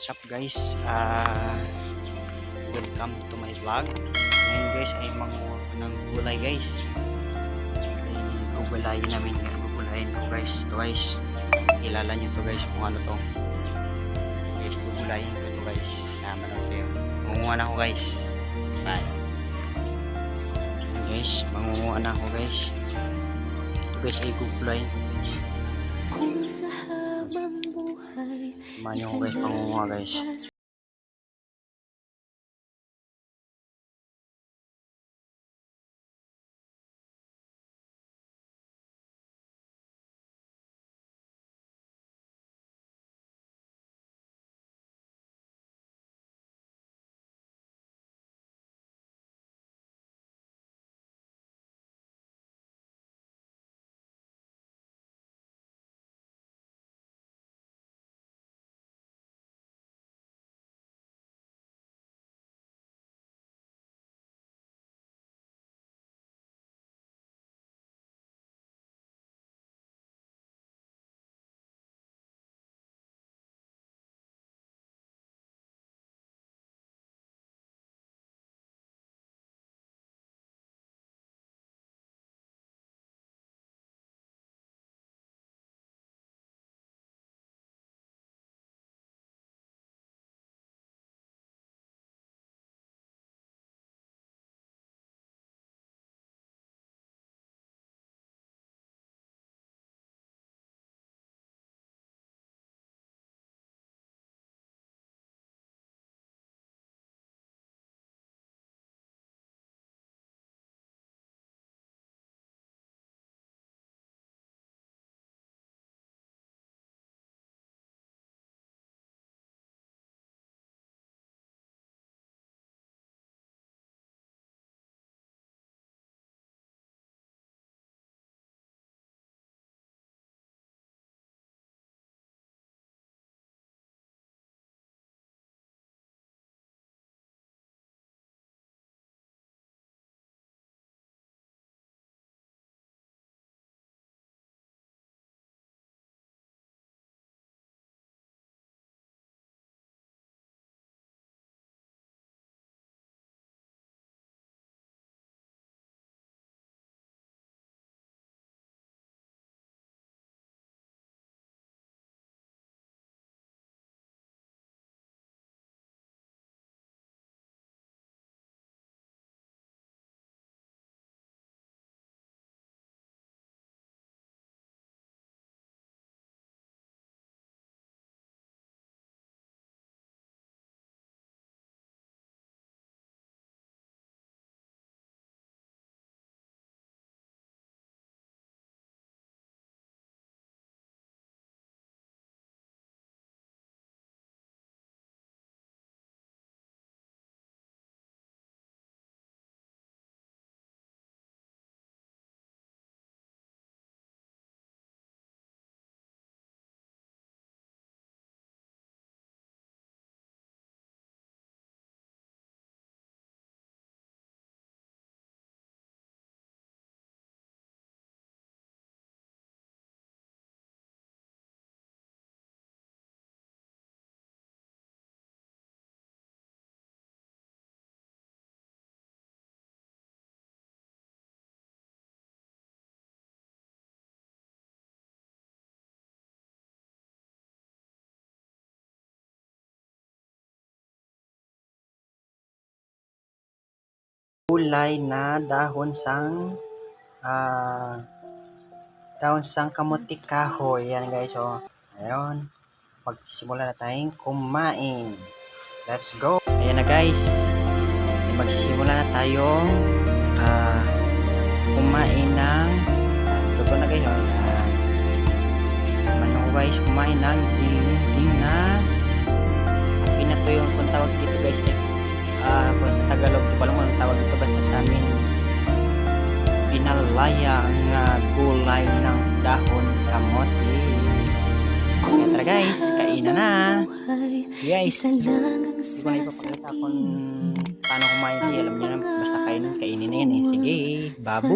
what's up guys? Uh, welcome to my vlog. Ngayon guys ay manguha ng gulay guys. Ay gugulayin namin. Gugulayin ko guys. Guys. Kilala nyo to guys kung ano to. Guys, gugulayin ko to guys. Naman lang kayo. Manguha na ako guys. Bye. Guys, manguha na ako guys. Ito guys ay gugulayin guys. Kung sa buhay Samahan nyo ako guys, pangunguha guys. Gulay na dahon sang ah dahon sang kamuti kahoy. Yan guys, oh. Ayun. Magsisimula na tayong kumain. Let's go! Ayan na guys. Magsisimula na tayong ah kumain ng ah, luto na guys. Oh. Yan. Manong guys, kumain ng ding na to yung kung tawag dito guys eh ah pinalaya ang ah, gulay ng dahon kamote. Kaya tara guys kainan na guys di na ipapakita kung paano kumain alam niyo na basta kainin kainin na yan eh. Sige babu